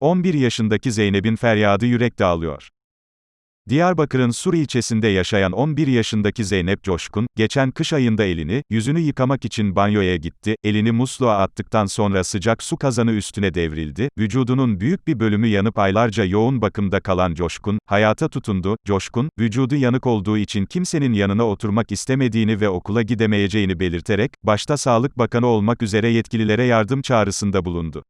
11 yaşındaki Zeynep'in feryadı yürek dağılıyor. Diyarbakır'ın Sur ilçesinde yaşayan 11 yaşındaki Zeynep Coşkun, geçen kış ayında elini, yüzünü yıkamak için banyoya gitti, elini musluğa attıktan sonra sıcak su kazanı üstüne devrildi, vücudunun büyük bir bölümü yanıp aylarca yoğun bakımda kalan Coşkun, hayata tutundu, Coşkun, vücudu yanık olduğu için kimsenin yanına oturmak istemediğini ve okula gidemeyeceğini belirterek, başta Sağlık Bakanı olmak üzere yetkililere yardım çağrısında bulundu.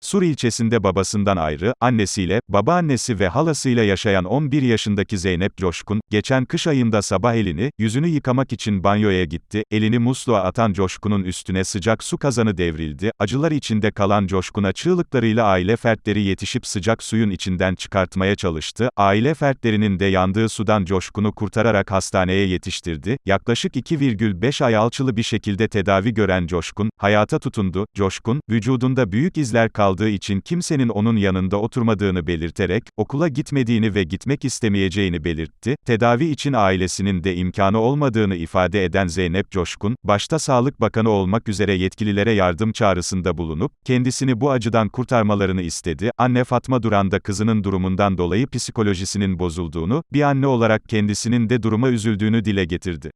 Sur ilçesinde babasından ayrı, annesiyle, babaannesi ve halasıyla yaşayan 11 yaşındaki Zeynep Coşkun, geçen kış ayında sabah elini, yüzünü yıkamak için banyoya gitti, elini musluğa atan Coşkun'un üstüne sıcak su kazanı devrildi, acılar içinde kalan Coşkun'a çığlıklarıyla aile fertleri yetişip sıcak suyun içinden çıkartmaya çalıştı, aile fertlerinin de yandığı sudan Coşkun'u kurtararak hastaneye yetiştirdi, yaklaşık 2,5 ay alçılı bir şekilde tedavi gören Coşkun, hayata tutundu, Coşkun, vücudunda büyük izler kaldığı için kimsenin onun yanında oturmadığını belirterek, okula gitmediğini ve gitmek istemeyeceğini belirtti, tedavi için ailesinin de imkanı olmadığını ifade eden Zeynep Coşkun, başta Sağlık Bakanı olmak üzere yetkililere yardım çağrısında bulunup, kendisini bu acıdan kurtarmalarını istedi, anne Fatma Duran da kızının durumundan dolayı psikolojisinin bozulduğunu, bir anne olarak kendisinin de duruma üzüldüğünü dile getirdi.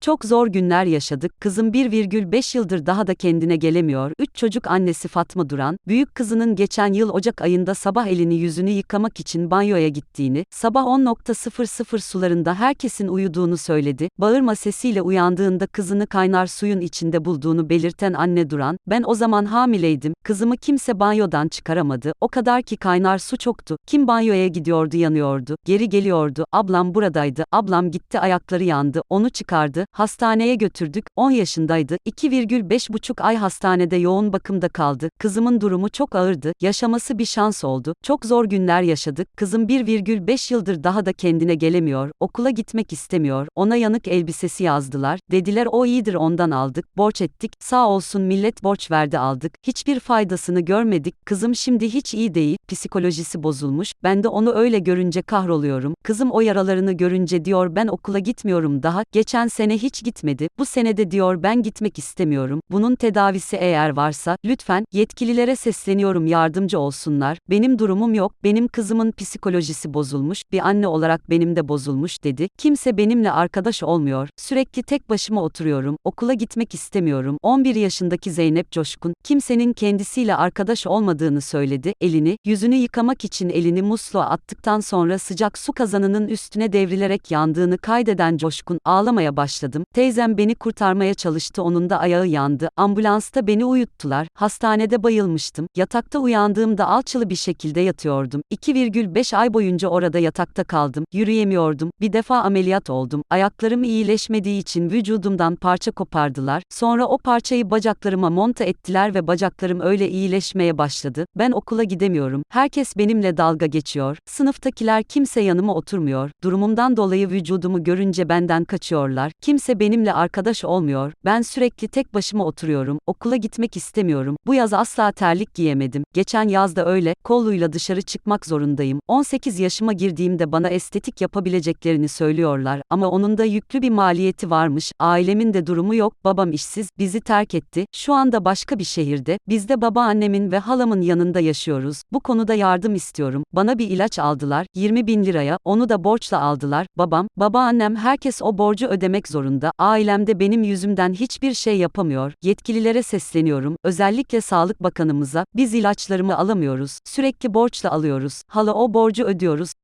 Çok zor günler yaşadık. Kızım 1,5 yıldır daha da kendine gelemiyor. 3 çocuk annesi Fatma Duran, büyük kızının geçen yıl Ocak ayında sabah elini yüzünü yıkamak için banyoya gittiğini, sabah 10.00 sularında herkesin uyuduğunu söyledi. Bağırma sesiyle uyandığında kızını kaynar suyun içinde bulduğunu belirten anne Duran, ben o zaman hamileydim, kızımı kimse banyodan çıkaramadı, o kadar ki kaynar su çoktu, kim banyoya gidiyordu yanıyordu, geri geliyordu, ablam buradaydı, ablam gitti ayakları yandı, onu çıkardı, hastaneye götürdük, 10 yaşındaydı, 2,5 ay hastanede yoğun bakımda kaldı, kızımın durumu çok ağırdı, yaşaması bir şans oldu, çok zor günler yaşadık, kızım 1,5 yıldır daha da kendine gelemiyor, okula gitmek istemiyor, ona yanık elbisesi yazdılar, dediler o iyidir ondan aldık, borç ettik, sağ olsun millet borç verdi aldık, hiçbir faydasını görmedik, kızım şimdi hiç iyi değil, psikolojisi bozulmuş, ben de onu öyle görünce kahroluyorum, kızım o yaralarını görünce diyor ben okula gitmiyorum daha, geçen sene hiç gitmedi, bu senede diyor ben gitmek istemiyorum, bunun tedavisi eğer varsa, lütfen, yetkililere sesleniyorum. Yardımcı olsunlar, benim durumum yok, benim kızımın psikolojisi bozulmuş, bir anne olarak benim de bozulmuş dedi, kimse benimle arkadaş olmuyor, sürekli tek başıma oturuyorum, okula gitmek istemiyorum, 11 yaşındaki Zeynep Coşkun, kimsenin kendisiyle arkadaş olmadığını söyledi, elini, yüzünü yıkamak için elini musluğa attıktan sonra sıcak su kazanının üstüne devrilerek yandığını kaydeden Coşkun, ağlamaya başladım, teyzem beni kurtarmaya çalıştı onun da ayağı yandı, ambulansta beni uyuttular, hastanede bayılmıştım, yatakta uyandığımda alçılı bir şekilde yatıyordum, 2,5 ay boyunca orada yatakta kaldım, yürüyemiyordum, bir defa ameliyat oldum, ayaklarım iyileşmediği için vücudumdan parça kopardılar, sonra o parçayı bacaklarıma monta ettiler ve bacaklarım öyle iyileşmeye başladı, ben okula gidemiyorum, herkes benimle dalga geçiyor, sınıftakiler kimse yanıma oturmuyor, durumumdan dolayı vücudumu görünce benden kaçıyorlar, kimse benimle arkadaş olmuyor, ben sürekli tek başıma oturuyorum, okula gitmek istemiyorum, bu yaz asla terlik giyemedim, geçen yazda öyle, kolluyla dışarı çıkmak zorundayım, 18 yaşıma girdiğimde bana estetik yapabileceklerini söylüyorlar, ama onun da yüklü bir maliyeti varmış, ailemin de durumu yok, babam işsiz, bizi terk etti, şu anda başka bir şehirde, biz de babaannemin ve halamın yanında yaşıyoruz, bu konuda yardım istiyorum, bana bir ilaç aldılar, 20 bin liraya, onu da borçla aldılar, babam, babaannem herkes o borcu ödemek zorunda, ailemde benim yüzümden hiçbir şey yapamıyor, yetkililere sesleniyorum, özellikle Sağlık Bakanımıza, biz ilaçlarımı alamıyoruz, sürekli borçla alıyoruz, hala o borcu ödüyoruz,